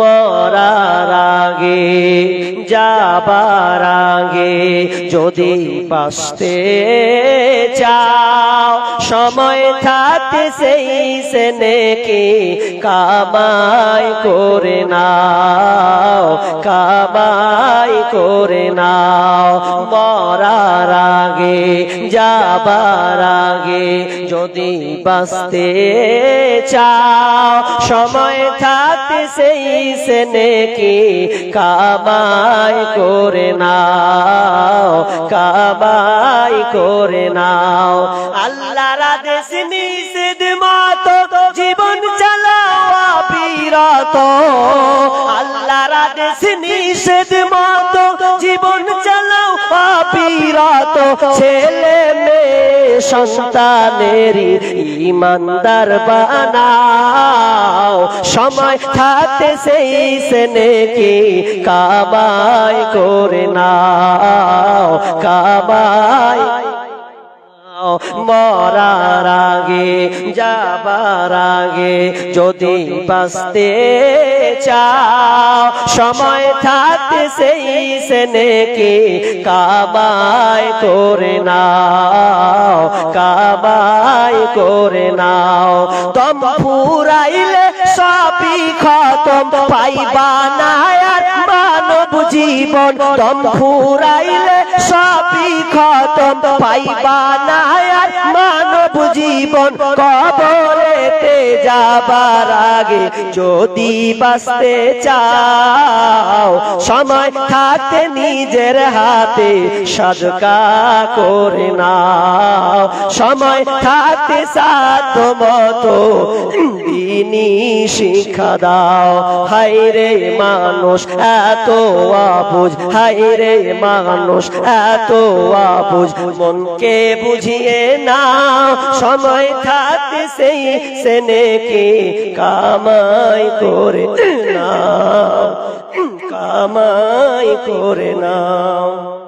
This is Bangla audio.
মরার আগে যাবার আগে যদি বাঁচতে চাও, সময় থাকতে সেই সেনেকে কামাই করে নাও, কামাই করে নাও। মরার আগে যাবার আগে যদি বাঁচতে চাও, সময় থাকতে সেই সেনেকে কামাই করে নাও, কামাই করে নাও। আল্লাহর আদেশ নিষেধ মতো জীবন চালাওয়া বিরত। আল্লাহর আদেশ নিষেধ মতো জীবন চালাও বিরত। ছেলে মেয়ে সন্তানেরই ইমানদার বানাও। সময় থাকতে সেই সেনেকে কামাই করে নাও। কামাই মরার আগে, যাবার আগে যদি বাঁচতে চাও। সময় থাকতে সেই সেনে সেনেকে কাবাই করে নাও। কাবাই করে নাও। তম ফুরাইলে খতম পাইবা না আর মানব জীবন তম ফুরাইলে সবই খতম পাইবা না আর মানব জীবন কবরেতে যাবার আগে যদি বাঁচতে চাও, সময় থাকতে নিজের হাতে, সদকা করে নাও। সময় থাকতে সাত মতো, দিনই শিক্ষা দাও। হাই রে মানুষ, এত আবুঝ হাই রে মানুষ, এত আবুঝ মনকে বুঝিয়ে না সময় থাকতে সেই সেনেকে কামাই করে নাও কামাই করে নাও।